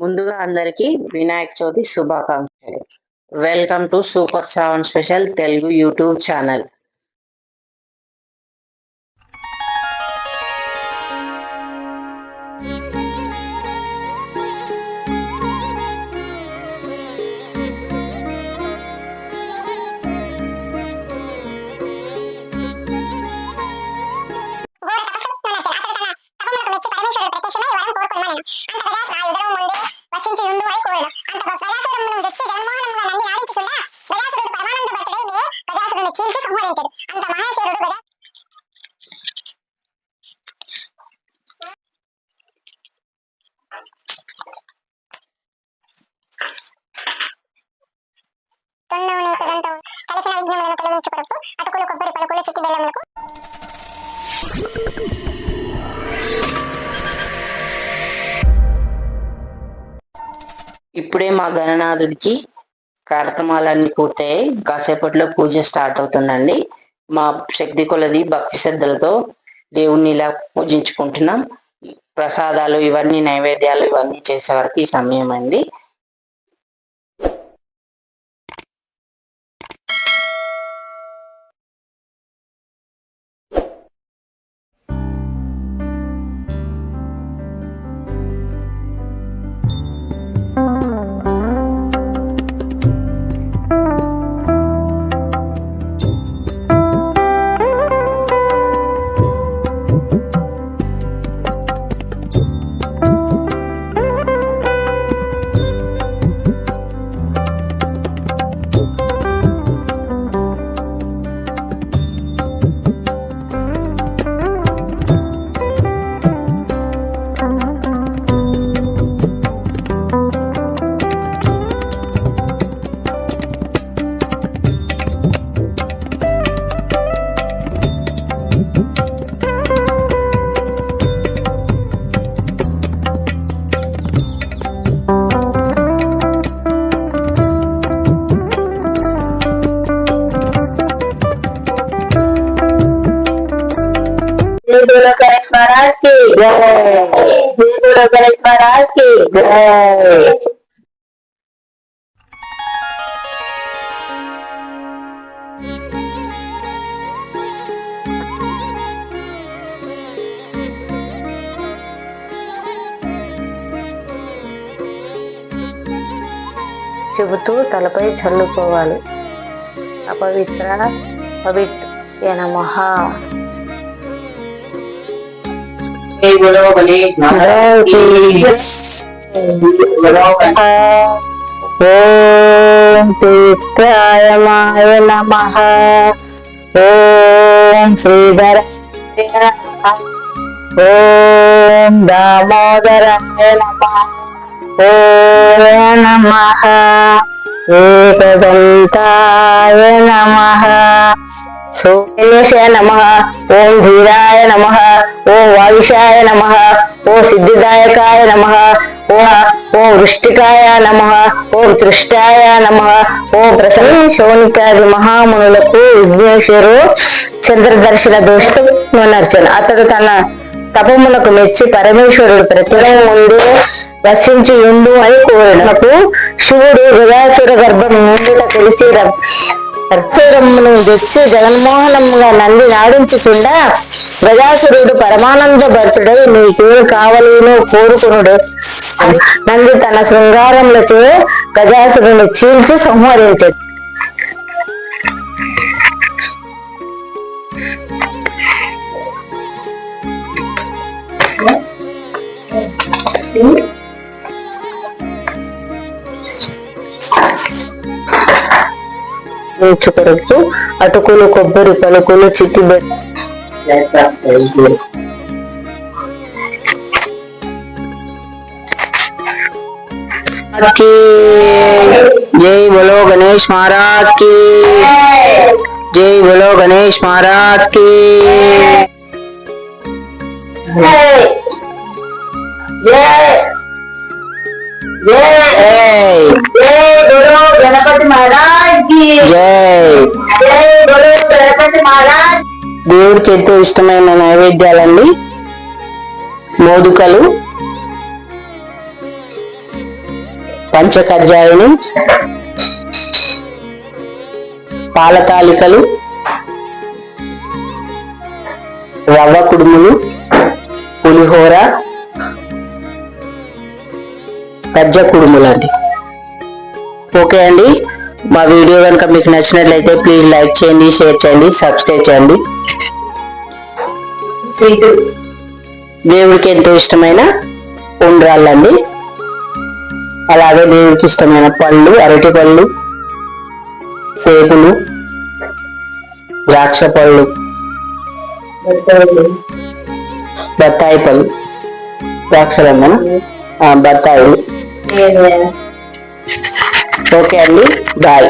ముందుగా అందరికీ వినాయక చవితి శుభాకాంక్షలు. Welcome to super seven special Telugu YouTube channel ఇప్పుడే మా గణనాథుడికి కార్యక్రమాలన్నీ పూర్తయ్యాయి. కాసేపట్లో పూజ స్టార్ట్ అవుతుందండి. మా శక్తి కొలది భక్తి శ్రద్ధలతో దేవుణ్ణి ఇలా పూజించుకుంటున్నాం. ప్రసాదాలు ఇవన్నీ నైవేద్యాలు ఇవన్నీ చేసే వరకు ఈ సమయం అండి. गणेश महाराज की जय जय बोलो गणेश महाराज की जय చెబుతూ తలపై చల్లుకోవాలి అపవిత్ర పవిత్ర నమః ஓம் தீர்த்தாயமாய நம ஓம் ஸ்ரீதர ஓம் தாமோதராய நம ஓம் நம ஏகதந்தாய நம సో శ్రీధరాయ నమః. ఓం నమ ఓం ధీరాయ నమ. ఓం వాయుషాయ నమ. ఓం సిద్ధిదాయకాయ నమ. ఓ ఓం వృష్టికాయ నమ. ఓం తృష్టాయ నమ. ఓం ప్రసన్న శౌనికాది మహామునులకు విఘ్నేశ్వరు చంద్రదర్శన దోషం నర్చన అతడు తన తపమునకు మెచ్చి పరమేశ్వరుడు ప్రత్యేకం ముందే రచించి ఉండు అని కోరినకు శివుడు గజాసుర గర్భం ముందుట తెలిసి ర- తెచ్చి జగన్మోహనముగా నంది నాడించుచుండా గజాసురుడు పరమానంద భర్తుడై నీకేం కావలేను కోరుకునుడు. నంది తన శృంగారములచే గజాసురుని చీల్చి సంహరించడు కొరకు అటుకులు కొబ్బరి పలుకులు చిట్టి బె- की जय बोलो गणेश महाराज की जय बोलो गणेश महाराज की जय దేవుడికి ఎంతో ఇష్టమైన నైవేద్యాలండి. మోదుకలు పంచకజ్జాయని పాలతాలికలు రవ్వ కుడుములు పులిహోర గజ్జ కుడుములండి ఓకే అండి. మా వీడియో కనుక మీకు నచ్చినట్లయితే ప్లీజ్ లైక్ చేయండి షేర్ చేయండి సబ్స్క్రైబ్ చేయండి. దేవుడికి ఎంతో ఇష్టమైన ఉండ్రాళ్ళండి. అలాగే దేవుడికి ఇష్టమైన పళ్ళు అరటి పళ్ళు సేపులు ద్రాక్ష పళ్ళు బత్తాయి పళ్ళు ద్రాక్షలు బత్తాయిలు. ఓకే అండి బాయ్.